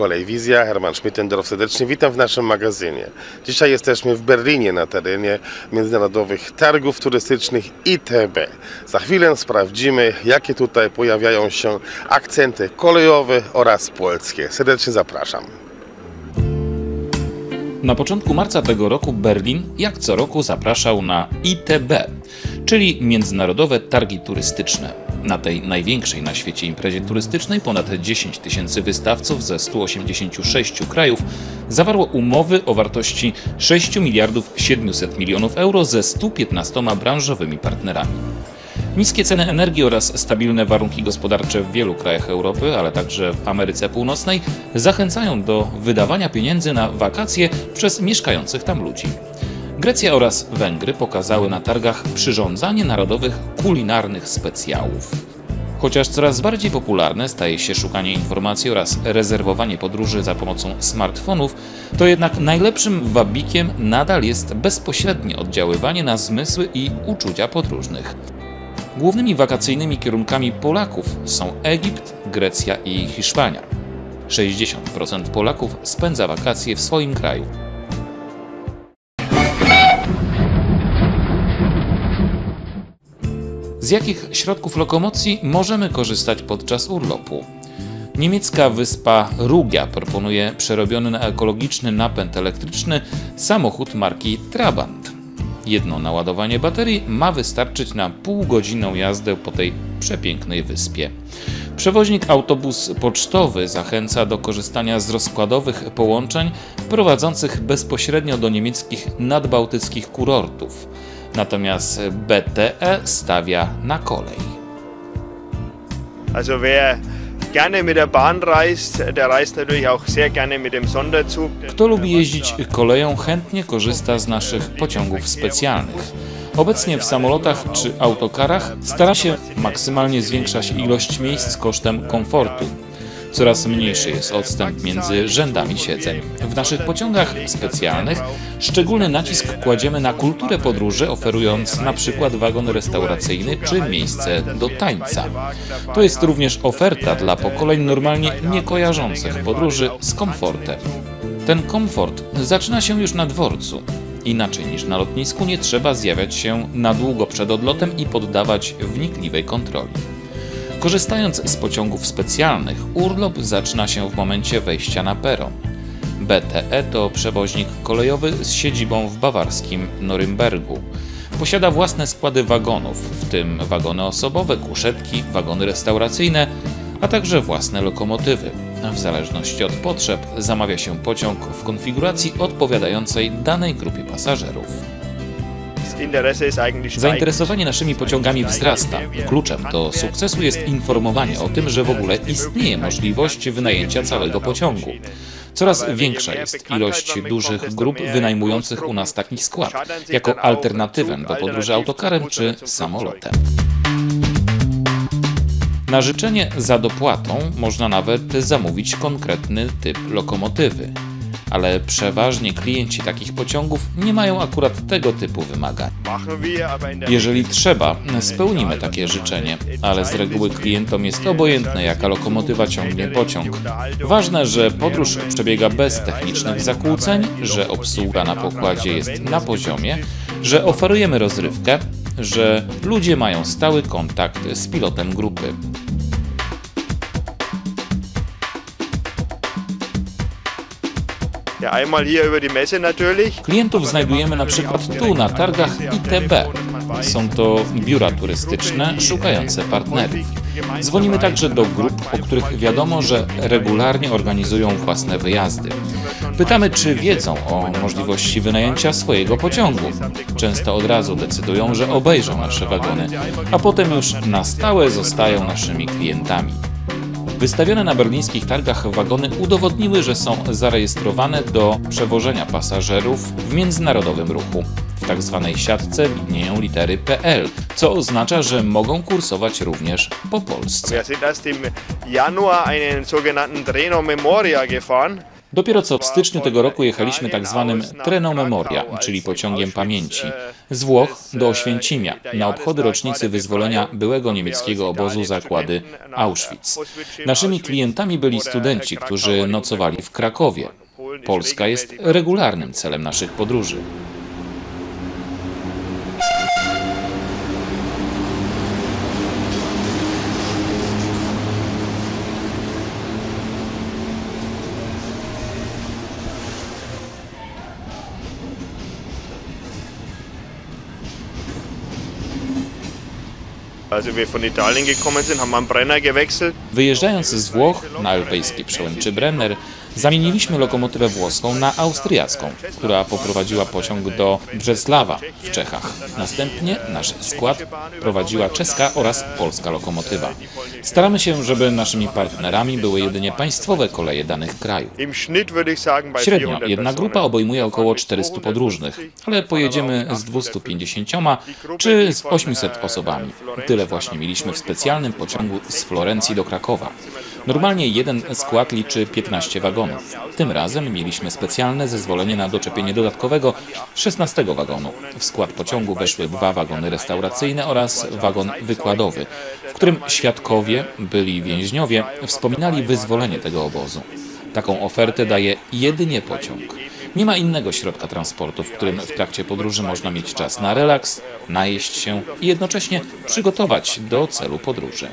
Kolejwizja, Herman Schmittendorf serdecznie witam w naszym magazynie. Dzisiaj jesteśmy w Berlinie na terenie Międzynarodowych Targów Turystycznych ITB. Za chwilę sprawdzimy, jakie tutaj pojawiają się akcenty kolejowe oraz polskie. Serdecznie zapraszam. Na początku marca tego roku Berlin, jak co roku, zapraszał na ITB, czyli Międzynarodowe Targi Turystyczne. Na tej największej na świecie imprezie turystycznej ponad 10 tysięcy wystawców ze 186 krajów zawarło umowy o wartości 6 miliardów 700 milionów euro ze 115 branżowymi partnerami. Niskie ceny energii oraz stabilne warunki gospodarcze w wielu krajach Europy, ale także w Ameryce Północnej zachęcają do wydawania pieniędzy na wakacje przez mieszkających tam ludzi. Grecja oraz Węgry pokazały na targach przyrządzanie narodowych kulinarnych specjałów. Chociaż coraz bardziej popularne staje się szukanie informacji oraz rezerwowanie podróży za pomocą smartfonów, to jednak najlepszym wabikiem nadal jest bezpośrednie oddziaływanie na zmysły i uczucia podróżnych. Głównymi wakacyjnymi kierunkami Polaków są Egipt, Grecja i Hiszpania. 60% Polaków spędza wakacje w swoim kraju. Z jakich środków lokomocji możemy korzystać podczas urlopu? Niemiecka wyspa Rugia proponuje przerobiony na ekologiczny napęd elektryczny samochód marki Trabant. Jedno naładowanie baterii ma wystarczyć na półgodzinną jazdę po tej przepięknej wyspie. Przewoźnik autobus pocztowy zachęca do korzystania z rozkładowych połączeń prowadzących bezpośrednio do niemieckich nadbałtyckich kurortów. Natomiast BTE stawia na kolej. Also wer gerne mit der Bahn reist, der reist natürlich auch sehr gerne mit dem Sonderzug. Kto lubi jeździć koleją, chętnie korzysta z naszych pociągów specjalnych. Obecnie w samolotach czy autokarach stara się maksymalnie zwiększać ilość miejsc kosztem komfortu. Coraz mniejszy jest odstęp między rzędami siedzeń. W naszych pociągach specjalnych szczególny nacisk kładziemy na kulturę podróży, oferując na przykład wagon restauracyjny czy miejsce do tańca. To jest również oferta dla pokoleń normalnie nie kojarzących podróży z komfortem. Ten komfort zaczyna się już na dworcu. Inaczej niż na lotnisku nie trzeba zjawiać się na długo przed odlotem i poddawać wnikliwej kontroli. Korzystając z pociągów specjalnych, urlop zaczyna się w momencie wejścia na peron. BTE to przewoźnik kolejowy z siedzibą w bawarskim Norymbergu. Posiada własne składy wagonów, w tym wagony osobowe, kuszetki, wagony restauracyjne, a także własne lokomotywy. W zależności od potrzeb zamawia się pociąg w konfiguracji odpowiadającej danej grupie pasażerów. Zainteresowanie naszymi pociągami wzrasta. Kluczem do sukcesu jest informowanie o tym, że w ogóle istnieje możliwość wynajęcia całego pociągu. Coraz większa jest ilość dużych grup wynajmujących u nas taki skład, jako alternatywę do podróży autokarem czy samolotem. Na życzenie za dopłatą można nawet zamówić konkretny typ lokomotywy ale przeważnie klienci takich pociągów nie mają akurat tego typu wymagań. Jeżeli trzeba, spełnimy takie życzenie, ale z reguły klientom jest obojętne, jaka lokomotywa ciągnie pociąg. Ważne, że podróż przebiega bez technicznych zakłóceń, że obsługa na pokładzie jest na poziomie, że oferujemy rozrywkę, że ludzie mają stały kontakt z pilotem grupy. Klientów znajdujemy na przykład tu na targach ITB. Są to biura turystyczne szukające partnerów. Dzwonimy także do grup, o których wiadomo, że regularnie organizują własne wyjazdy. Pytamy, czy wiedzą o możliwości wynajęcia swojego pociągu. Często od razu decydują, że obejrzą nasze wagony, a potem już na stałe zostają naszymi klientami. Wystawione na berlińskich targach wagony udowodniły, że są zarejestrowane do przewożenia pasażerów w międzynarodowym ruchu. W tak zwanej siatce widnieją litery PL, co oznacza, że mogą kursować również po Polsce. Wir sind erst im Januar einen sogenannten Trainer Memoria gefahren. Dopiero co w styczniu tego roku jechaliśmy tak zwanym Treno Memoria, czyli pociągiem pamięci, z Włoch do Oświęcimia na obchody rocznicy wyzwolenia byłego niemieckiego obozu zakłady Auschwitz. Naszymi klientami byli studenci, którzy nocowali w Krakowie. Polska jest regularnym celem naszych podróży. Wyjeżdżając z Włoch na alpejski przełęczy Brenner, zamieniliśmy lokomotywę włoską na austriacką, która poprowadziła pociąg do Brzesława w Czechach. Następnie nasz skład prowadziła czeska oraz polska lokomotywa. Staramy się, żeby naszymi partnerami były jedynie państwowe koleje danych krajów. Średnio 400 jedna grupa obejmuje około 400 podróżnych, ale pojedziemy z 250 czy z 800 osobami. Tyle właśnie mieliśmy w specjalnym pociągu z Florencji do Krakowa. Normalnie jeden skład liczy 15 wagonów. Tym razem mieliśmy specjalne zezwolenie na doczepienie dodatkowego 16 wagonu. W skład pociągu weszły dwa wagony restauracyjne oraz wagon wykładowy, w którym świadkowie, byli więźniowie, wspominali wyzwolenie tego obozu. Taką ofertę daje jedynie pociąg. Nie ma innego środka transportu, w którym w trakcie podróży można mieć czas na relaks, najeść się i jednocześnie przygotować do celu podróży.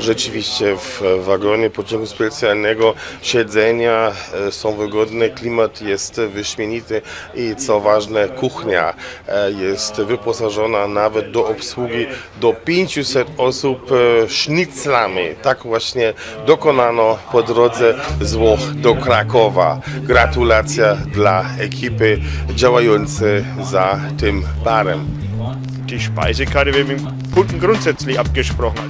Rzeczywiście w wagonie pociągu specjalnego siedzenia e, są wygodne, klimat jest wyśmienity i co ważne, kuchnia e, jest wyposażona nawet do obsługi do 500 osób e, szniclami. Tak właśnie dokonano po drodze z Włoch do Krakowa. Gratulacja dla ekipy działającej za tym barem.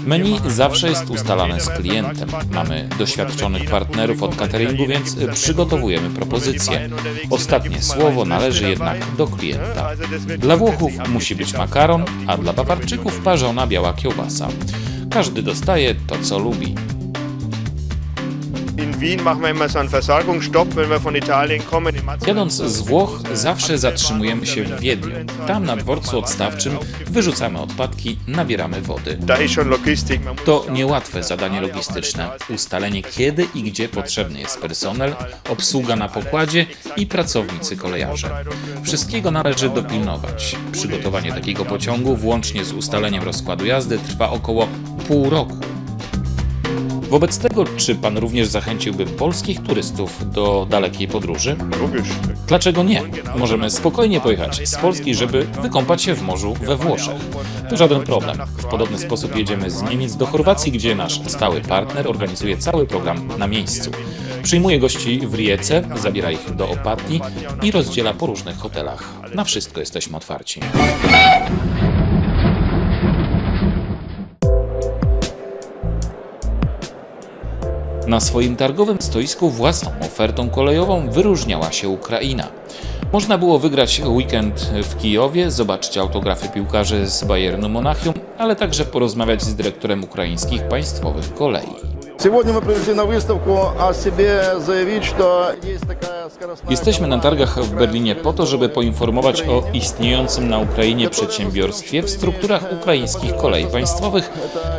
Menu zawsze jest ustalane z klientem. Mamy doświadczonych partnerów od cateringu, więc przygotowujemy propozycje. Ostatnie słowo należy jednak do klienta. Dla Włochów musi być makaron, a dla Bawarczyków parzona biała kiełbasa. Każdy dostaje to, co lubi. Jadąc z Włoch zawsze zatrzymujemy się w Wiedniu. Tam na dworcu odstawczym wyrzucamy odpadki, nabieramy wody. To niełatwe zadanie logistyczne. Ustalenie kiedy i gdzie potrzebny jest personel, obsługa na pokładzie i pracownicy kolejarze. Wszystkiego należy dopilnować. Przygotowanie takiego pociągu włącznie z ustaleniem rozkładu jazdy trwa około pół roku. Wobec tego, czy pan również zachęciłby polskich turystów do dalekiej podróży? Dlaczego nie? Możemy spokojnie pojechać z Polski, żeby wykąpać się w morzu we Włoszech. To żaden problem. W podobny sposób jedziemy z Niemiec do Chorwacji, gdzie nasz stały partner organizuje cały program na miejscu. Przyjmuje gości w Rijece, zabiera ich do Opatii i rozdziela po różnych hotelach. Na wszystko jesteśmy otwarci. Na swoim targowym stoisku własną ofertą kolejową wyróżniała się Ukraina. Można było wygrać weekend w Kijowie, zobaczyć autografy piłkarzy z Bayernu Monachium, ale także porozmawiać z dyrektorem ukraińskich państwowych kolei. Сегодня мы привезли на выставку о себе заявить, что есть такая скоростная... Jesteśmy na targach w Berlinie po to, żeby poinformować o istniejącym na Ukrainie przedsiębiorstwie w strukturach ukraińskich kolei państwowych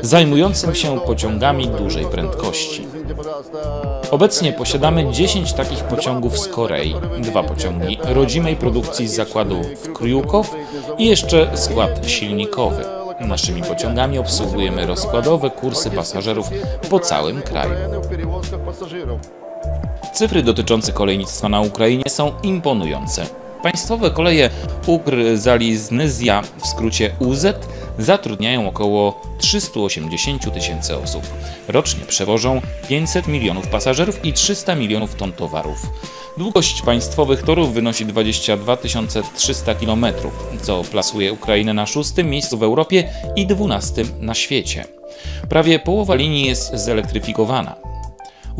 zajmującym się pociągami dużej prędkości. Извините, пожалуйста, Obecnie posiadamy 10 takich pociągów z Korei, dwa pociągi rodzimej produkcji z zakładu w Kryukow i jeszcze skład silnikowy. Naszymi pociągami obsługujemy rozkładowe kursy pasażerów po całym kraju. Cyfry dotyczące kolejnictwa na Ukrainie są imponujące. Państwowe koleje Ukr Zaliznyzja, w skrócie UZ, zatrudniają około 380 tysięcy osób. Rocznie przewożą 500 milionów pasażerów i 300 milionów ton towarów. Długość państwowych torów wynosi 22 300 km, co plasuje Ukrainę na szóstym miejscu w Europie i 12 na świecie. Prawie połowa linii jest zelektryfikowana.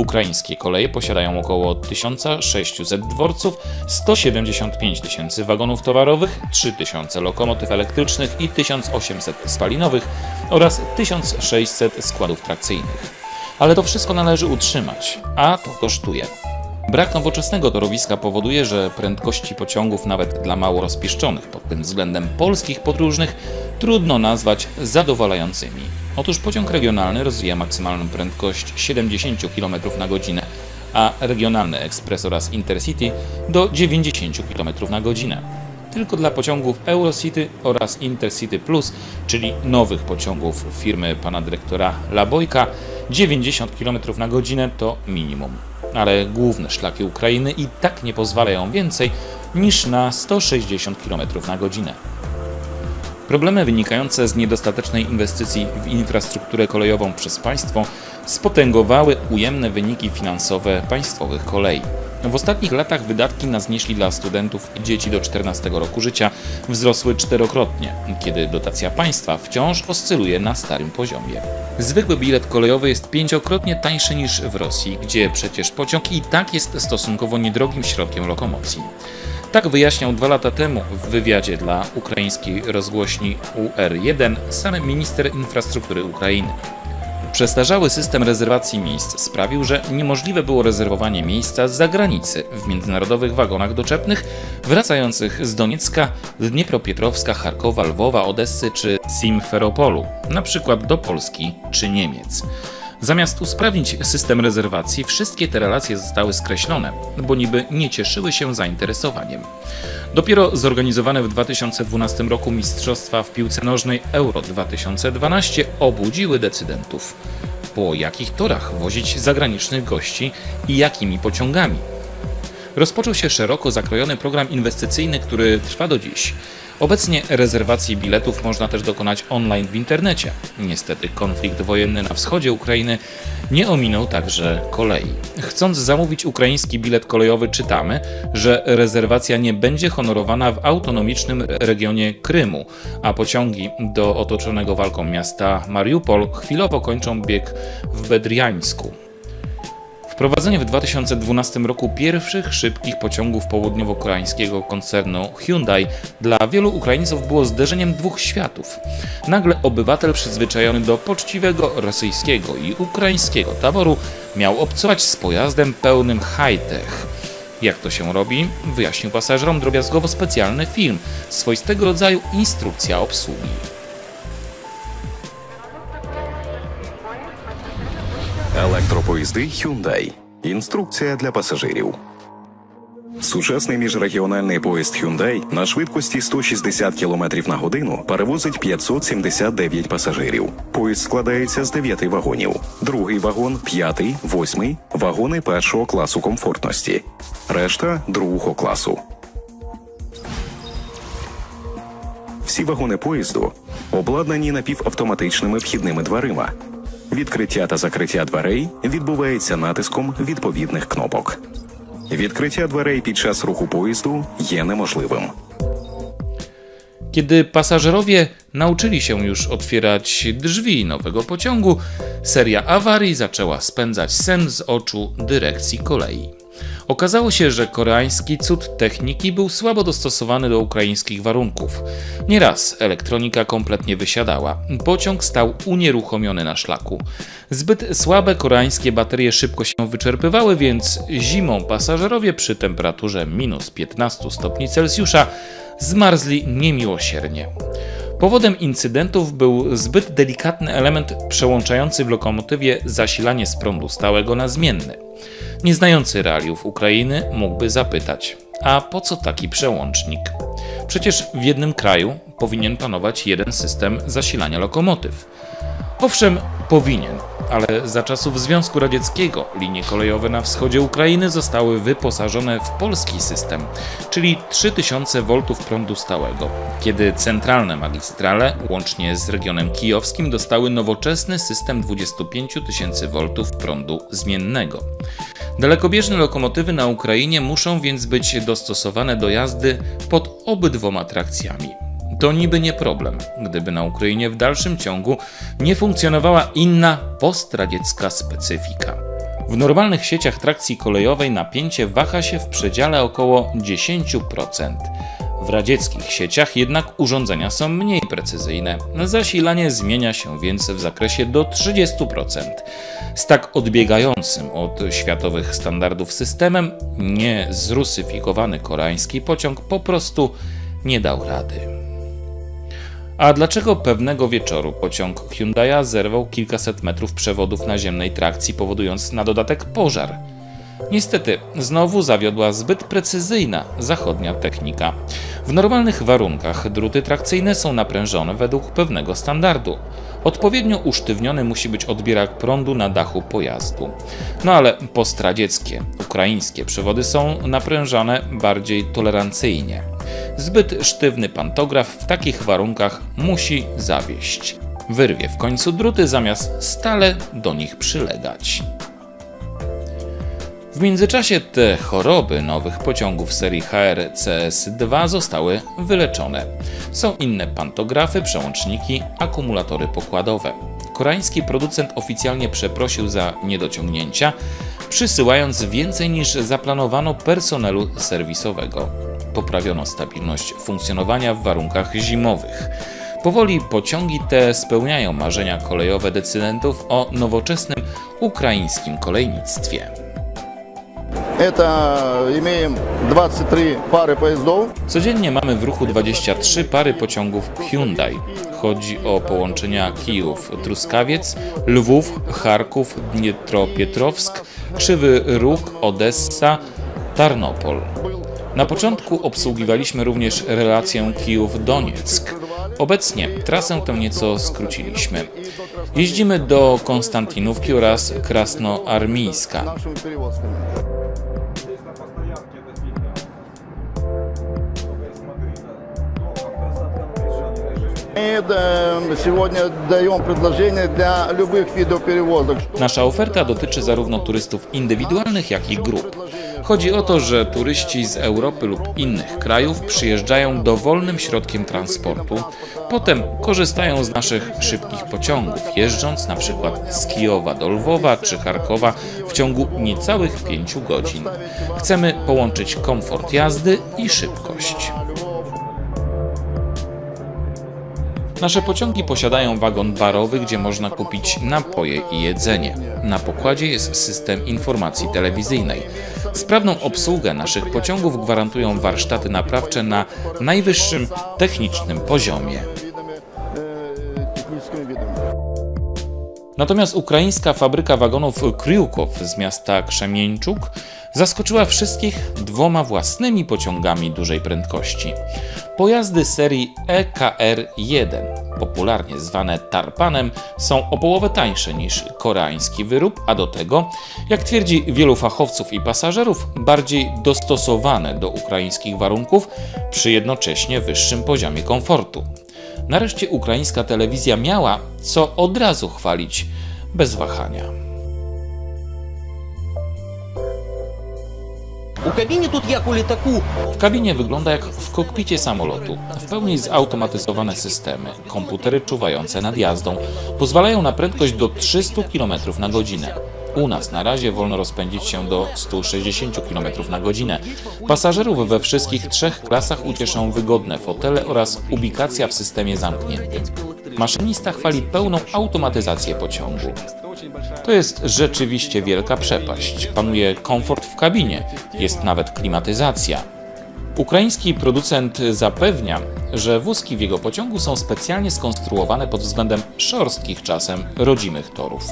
Ukraińskie koleje posiadają około 1600 dworców, 175 tysięcy wagonów towarowych, 3000 lokomotyw elektrycznych i 1800 spalinowych oraz 1600 składów trakcyjnych. Ale to wszystko należy utrzymać, a to kosztuje. Brak nowoczesnego torowiska powoduje, że prędkości pociągów, nawet dla mało rozpieszczonych pod tym względem polskich podróżnych, trudno nazwać zadowalającymi. Otóż pociąg regionalny rozwija maksymalną prędkość 70 km na godzinę, a regionalny ekspres oraz Intercity do 90 km na godzinę. Tylko dla pociągów Eurocity oraz Intercity Plus, czyli nowych pociągów firmy pana dyrektora Labojka, 90 km na godzinę to minimum. Ale główne szlaki Ukrainy i tak nie pozwalają więcej niż na 160 km na godzinę. Problemy wynikające z niedostatecznej inwestycji w infrastrukturę kolejową przez państwo spotęgowały ujemne wyniki finansowe państwowych kolei. W ostatnich latach wydatki na znieśli dla studentów i dzieci do 14 roku życia wzrosły czterokrotnie, kiedy dotacja państwa wciąż oscyluje na starym poziomie. Zwykły bilet kolejowy jest pięciokrotnie tańszy niż w Rosji, gdzie przecież pociąg i tak jest stosunkowo niedrogim środkiem lokomocji. Tak wyjaśniał dwa lata temu w wywiadzie dla ukraińskiej rozgłośni UR1 sam minister infrastruktury Ukrainy. Przestarzały system rezerwacji miejsc sprawił, że niemożliwe było rezerwowanie miejsca z zagranicy w międzynarodowych wagonach doczepnych wracających z Doniecka, Dniepropietrowska, Charkowa, Lwowa, Odessy czy Simferopolu, na przykład do Polski czy Niemiec. Zamiast usprawnić system rezerwacji, wszystkie te relacje zostały skreślone, bo niby nie cieszyły się zainteresowaniem. Dopiero zorganizowane w 2012 roku Mistrzostwa w piłce nożnej Euro 2012 obudziły decydentów. Po jakich torach wozić zagranicznych gości i jakimi pociągami? Rozpoczął się szeroko zakrojony program inwestycyjny, który trwa do dziś. Obecnie rezerwacji biletów można też dokonać online w internecie. Niestety konflikt wojenny na wschodzie Ukrainy nie ominął także kolei. Chcąc zamówić ukraiński bilet kolejowy czytamy, że rezerwacja nie będzie honorowana w autonomicznym regionie Krymu, a pociągi do otoczonego walką miasta Mariupol chwilowo kończą bieg w Bedriańsku. Wprowadzenie w 2012 roku pierwszych szybkich pociągów południowo-koreańskiego koncernu Hyundai dla wielu Ukraińców było zderzeniem dwóch światów. Nagle obywatel przyzwyczajony do poczciwego rosyjskiego i ukraińskiego taboru miał obcować z pojazdem pełnym high-tech. Jak to się robi? Wyjaśnił pasażerom drobiazgowo specjalny film, swoistego rodzaju instrukcja obsługi. Електропоїзди Hyundai. Інструкція для пасажирів. Сучасний міжрегіональний поїзд Hyundai на швидкості 160 км на годину перевозить 579 пасажирів. Поїзд складається з 9 вагонів. Другий вагон, п'ятий, восьмий вагони першого класу комфортності. Решта другого класу. Всі вагони поїзду обладнані напівавтоматичними вхідними дверима. Відкриття та закриття дверей відбувається натиском відповідних кнопок. Відкриття дверей під час руху поїзду є неможливим. Kiedy pasażerowie nauczyli się już otwierać drzwi nowego pociągu, seria awarii zaczęła spędzać sen z oczu dyrekcji kolei. Okazało się, że koreański cud techniki był słabo dostosowany do ukraińskich warunków. Nieraz elektronika kompletnie wysiadała, pociąg stał unieruchomiony na szlaku. Zbyt słabe koreańskie baterie szybko się wyczerpywały, więc zimą pasażerowie przy temperaturze minus 15 stopni Celsjusza zmarzli niemiłosiernie. Powodem incydentów był zbyt delikatny element przełączający w lokomotywie zasilanie z prądu stałego na zmienny. Nieznający realiów Ukrainy mógłby zapytać: a po co taki przełącznik? Przecież w jednym kraju powinien panować jeden system zasilania lokomotyw. Owszem, powinien, ale za czasów Związku Radzieckiego linie kolejowe na wschodzie Ukrainy zostały wyposażone w polski system, czyli 3000 V prądu stałego, kiedy centralne magistrale, łącznie z regionem kijowskim, dostały nowoczesny system 25 tysięcy V prądu zmiennego. Dalekobieżne lokomotywy na Ukrainie muszą więc być dostosowane do jazdy pod obydwoma trakcjami. To niby nie problem, gdyby na Ukrainie w dalszym ciągu nie funkcjonowała inna postradziecka specyfika. W normalnych sieciach trakcji kolejowej napięcie waha się w przedziale około 10%. W radzieckich sieciach jednak urządzenia są mniej precyzyjne. Zasilanie zmienia się więc w zakresie do 30%. Z tak odbiegającym od światowych standardów systemem niezrusyfikowany koreański pociąg po prostu nie dał rady. A dlaczego pewnego wieczoru pociąg Hyundai'a zerwał kilkaset metrów przewodów naziemnej trakcji, powodując na dodatek pożar? Niestety, znowu zawiodła zbyt precyzyjna zachodnia technika. W normalnych warunkach druty trakcyjne są naprężone według pewnego standardu. Odpowiednio usztywniony musi być odbierak prądu na dachu pojazdu. No ale postradzieckie, ukraińskie przewody są naprężane bardziej tolerancyjnie. Zbyt sztywny pantograf w takich warunkach musi zawieść. Wyrwie w końcu druty zamiast stale do nich przylegać. W międzyczasie te choroby nowych pociągów serii HR CS2 zostały wyleczone. Są inne pantografy, przełączniki, akumulatory pokładowe. Koreański producent oficjalnie przeprosił za niedociągnięcia, przysyłając więcej niż zaplanowano personelu serwisowego. Poprawiono stabilność funkcjonowania w warunkach zimowych. Powoli pociągi te spełniają marzenia kolejowe decydentów o nowoczesnym ukraińskim kolejnictwie. Это имеем 23 пары поездов. Codziennie mamy w ruchu 23 pary pociągów Hyundai. Chodzi o połączenia Kijów-Truskawiec, Lwów, Charków, Dniepropietrowsk, Krzywy Róg, Odessa, Tarnopol. Na początku obsługiwaliśmy również relację Kijów-Donieck. Obecnie trasę tę nieco skróciliśmy. Jeździmy do Konstantinówki oraz Krasnoarmijska. Мы э, сегодня даем предложение для любых видов перевозок. Nasza oferta dotyczy zarówno turystów indywidualnych, jak i grup. Chodzi o to, że turyści z Europy lub innych krajów przyjeżdżają dowolnym środkiem transportu, potem korzystają z naszych szybkich pociągów, jeżdżąc na przykład z Kijowa do Lwowa czy Charkowa w ciągu niecałych 5 godzin. Chcemy połączyć komfort jazdy i szybkość. Nasze pociągi posiadają wagon barowy, gdzie można kupić napoje i jedzenie. Na pokładzie jest system informacji telewizyjnej. Sprawną obsługę naszych pociągów gwarantują warsztaty naprawcze na najwyższym technicznym poziomie. Natomiast ukraińska fabryka wagonów Kryukow z miasta Krzemieńczuk zaskoczyła wszystkich dwoma własnymi pociągami dużej prędkości. Pojazdy serii E EKR-1, popularnie zwane Tarpanem, są o połowę tańsze niż koreański wyrób, a do tego, jak twierdzi wielu fachowców i pasażerów, bardziej dostosowane do ukraińskich warunków przy jednocześnie wyższym poziomie komfortu. Nareszcie ukraińska telewizja miała co od razu chwalić bez wahania. W kabinie wygląda jak w kokpicie samolotu. W pełni zautomatyzowane systemy, komputery czuwające nad jazdą, pozwalają na prędkość do 300 km na godzinę. U nas na razie wolno rozpędzić się do 160 km na godzinę. Pasażerów we wszystkich trzech klasach ucieszą wygodne fotele oraz ubikacja w systemie zamkniętym. Maszynista chwali pełną automatyzację pociągu. To jest rzeczywiście wielka przepaść. Panuje komfort w kabinie, jest nawet klimatyzacja. Ukraiński producent zapewnia, że wózki w jego pociągu są specjalnie skonstruowane pod względem szorstkich czasem rodzimych torów.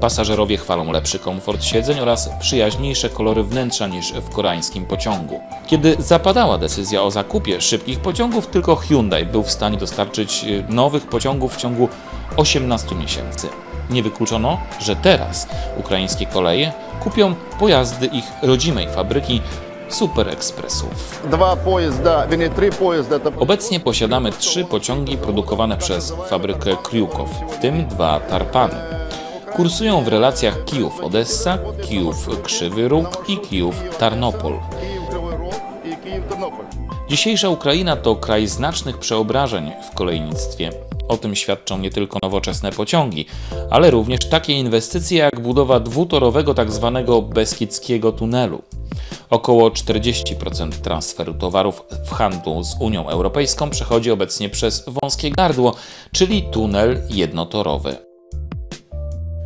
Pasażerowie chwalą lepszy komfort siedzeń oraz przyjaźniejsze kolory wnętrza niż w koreańskim pociągu. Kiedy zapadała decyzja o zakupie szybkich pociągów, tylko Hyundai był w stanie dostarczyć y, nowych pociągów w ciągu 18 miesięcy. Nie wykluczono, że teraz ukraińskie koleje kupią pojazdy ich rodzimej fabryki Superekspresów. Dwa pojazda, trzy pojazda. Obecnie posiadamy trzy pociągi produkowane przez fabrykę Kriukow, w tym dwa tarpany. Kursują w relacjach Kijów-Odessa, Kijów-Krzywy Róg i Kijów-Tarnopol. Dzisiejsza Ukraina to kraj znacznych przeobrażeń w kolejnictwie. O tym świadczą nie tylko nowoczesne pociągi, ale również takie inwestycje jak budowa dwutorowego tak tzw. Beskidzkiego tunelu. Około 40% transferu towarów w handlu z Unią Europejską przechodzi obecnie przez wąskie gardło, czyli tunel jednotorowy.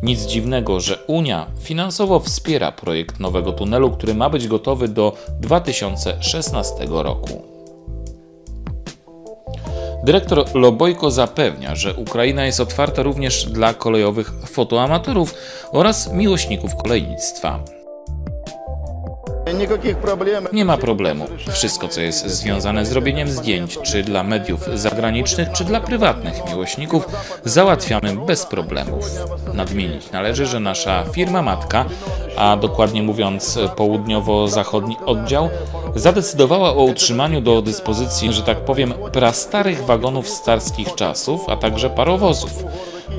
Nic dziwnego, że Unia finansowo wspiera projekt nowego tunelu, który ma być gotowy do 2016 roku. Dyrektor Lobojko zapewnia, że Ukraina jest otwarta również dla kolejowych fotoamatorów oraz miłośników kolejnictwa. Nie ma problemu. Wszystko, co jest związane z robieniem zdjęć, czy dla mediów zagranicznych, czy dla prywatnych miłośników, załatwiamy bez problemów. Nadmienić należy, że nasza firma matka, a dokładnie mówiąc południowo-zachodni oddział, zadecydowała o utrzymaniu do dyspozycji, że tak powiem, prastarych wagonów starskich czasów, a także parowozów.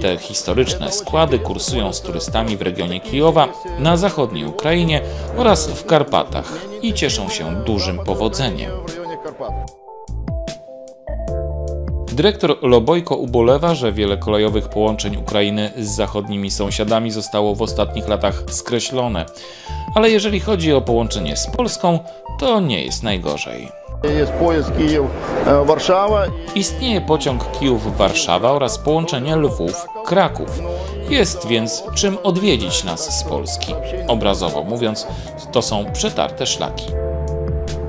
Te historyczne składy kursują z turystami w regionie Kijowa, na zachodniej Ukrainie oraz w Karpatach i cieszą się dużym powodzeniem. Dyrektor Lobojko ubolewa, że wiele kolejowych połączeń Ukrainy z zachodnimi sąsiadami zostało w ostatnich latach skreślone. Ale jeżeli chodzi o połączenie z Polską, to nie jest najgorzej. Jest pojazd Kijów-Warszawa. E, Istnieje pociąg Kijów-Warszawa oraz połączenie Lwów-Kraków. Jest więc czym odwiedzić nas z Polski. Obrazowo mówiąc, to są przetarte szlaki.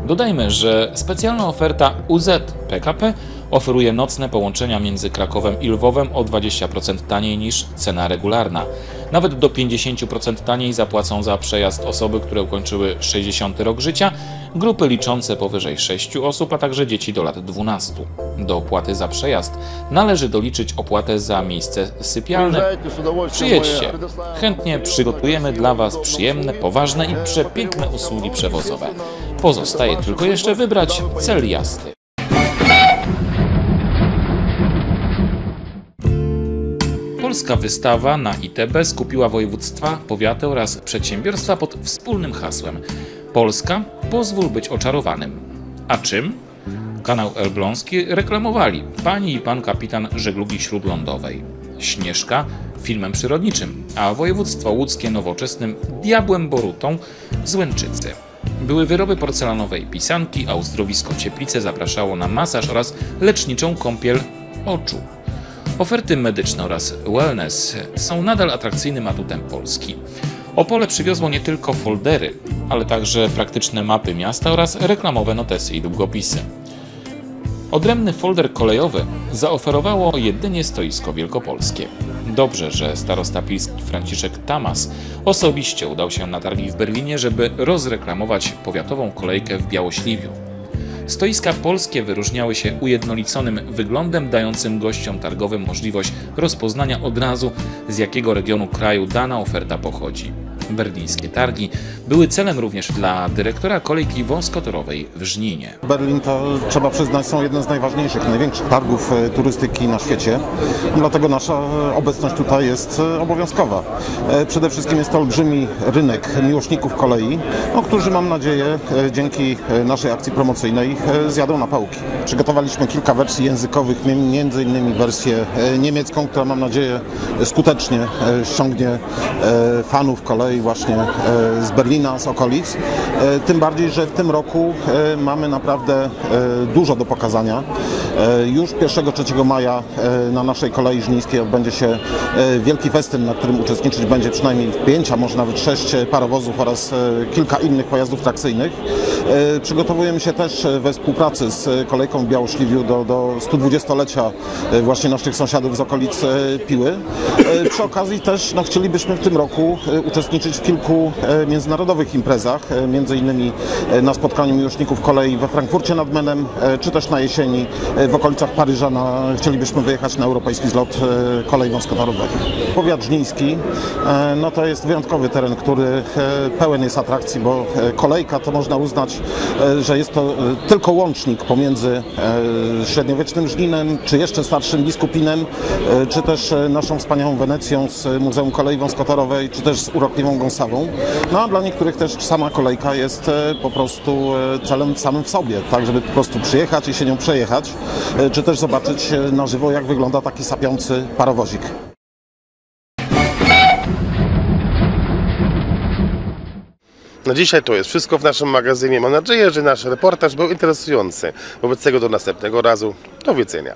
Dodajmy, że specjalna oferta UZ PKP oferuje nocne połączenia między Krakowem i Lwowem o 20% taniej niż cena regularna. Nawet do 50% taniej zapłacą za przejazd osoby, które ukończyły 60 rok życia, grupy liczące powyżej 6 osób, a także dzieci do lat 12. Do opłaty za przejazd należy doliczyć opłatę za miejsce sypialne. Przyjedźcie, chętnie przygotujemy dla Was przyjemne, poważne i przepiękne usługi przewozowe. Pozostaje tylko jeszcze wybrać cel jazdy. Polska wystawa na ITB skupiła województwa, powiaty oraz przedsiębiorstwa pod wspólnym hasłem Polska, pozwól być oczarowanym. A czym? Kanał Elbląski reklamowali pani i pan kapitan żeglugi śródlądowej. Śnieżka filmem przyrodniczym, a województwo łódzkie nowoczesnym diabłem Borutą z Łęczycy. Były wyroby porcelanowe i pisanki, a uzdrowisko Cieplice zapraszało na masaż oraz leczniczą kąpiel oczu. Oferty medyczne oraz wellness są nadal atrakcyjnym atutem Polski. Opole przywiozło nie tylko foldery, ale także praktyczne mapy miasta oraz reklamowe notesy i długopisy. Odrębny folder kolejowy zaoferowało jedynie stoisko wielkopolskie. Dobrze, że starosta pilski Franciszek Tamas osobiście udał się na targi w Berlinie, żeby rozreklamować powiatową kolejkę w Białośliwiu. Stoiska polskie wyróżniały się ujednoliconym wyglądem, dającym gościom targowym możliwość rozpoznania od razu, z jakiego regionu kraju dana oferta pochodzi. Berlińskie targi były celem również dla dyrektora kolejki wąskotorowej w Żninie. Berlin to trzeba przyznać są jedne z najważniejszych, największych targów e, turystyki na świecie. Dlatego nasza e, obecność tutaj jest e, obowiązkowa. Przede wszystkim jest to olbrzymi rynek miłośników kolei, no, którzy mam nadzieję dzięki naszej akcji promocyjnej zjadą na pałki. Przygotowaliśmy kilka wersji językowych, m- między innymi wersję niemiecką, która mam nadzieję skutecznie ściągnie fanów kolei właśnie e, z Berlina, z okolic. E, Tym bardziej, że w tym roku e, mamy naprawdę dużo do pokazania. Już 1-3 maja na naszej kolei żnińskiej odbędzie się wielki festyn, na którym uczestniczyć będzie przynajmniej 5, a może nawet 6 parowozów oraz kilka innych pojazdów trakcyjnych. E, Przygotowujemy się też e, we współpracy z kolejką w Białośliwiu do, do 120-lecia e, właśnie naszych sąsiadów z okolic e, Piły. E, Przy okazji też no, chcielibyśmy w tym roku e, uczestniczyć w kilku e, międzynarodowych imprezach, e, między innymi e, na spotkaniu miłośników kolei we Frankfurcie nad Menem, e, czy też na jesieni e, w okolicach Paryża na, chcielibyśmy wyjechać na europejski zlot e, kolei wąskotorowej. Powiat żniński e, no to jest wyjątkowy teren, który e, pełen jest atrakcji, bo e, kolejka to można uznać, e, że jest to e, tylko łącznik pomiędzy e, średniowiecznym Żninem, czy jeszcze starszym Biskupinem, czy też naszą wspaniałą Wenecją z Muzeum Kolei Wąskotorowej, czy też z urokliwą Gąsawą. No a dla niektórych też sama kolejka jest po prostu celem samym w sobie, tak żeby po prostu przyjechać i się nią przejechać, czy też zobaczyć na żywo jak wygląda taki sapiący parowozik. Na dzisiaj to jest wszystko w naszym magazynie. Mam nadzieję, że nasz reportaż był interesujący. Wobec tego do następnego razu. Do widzenia.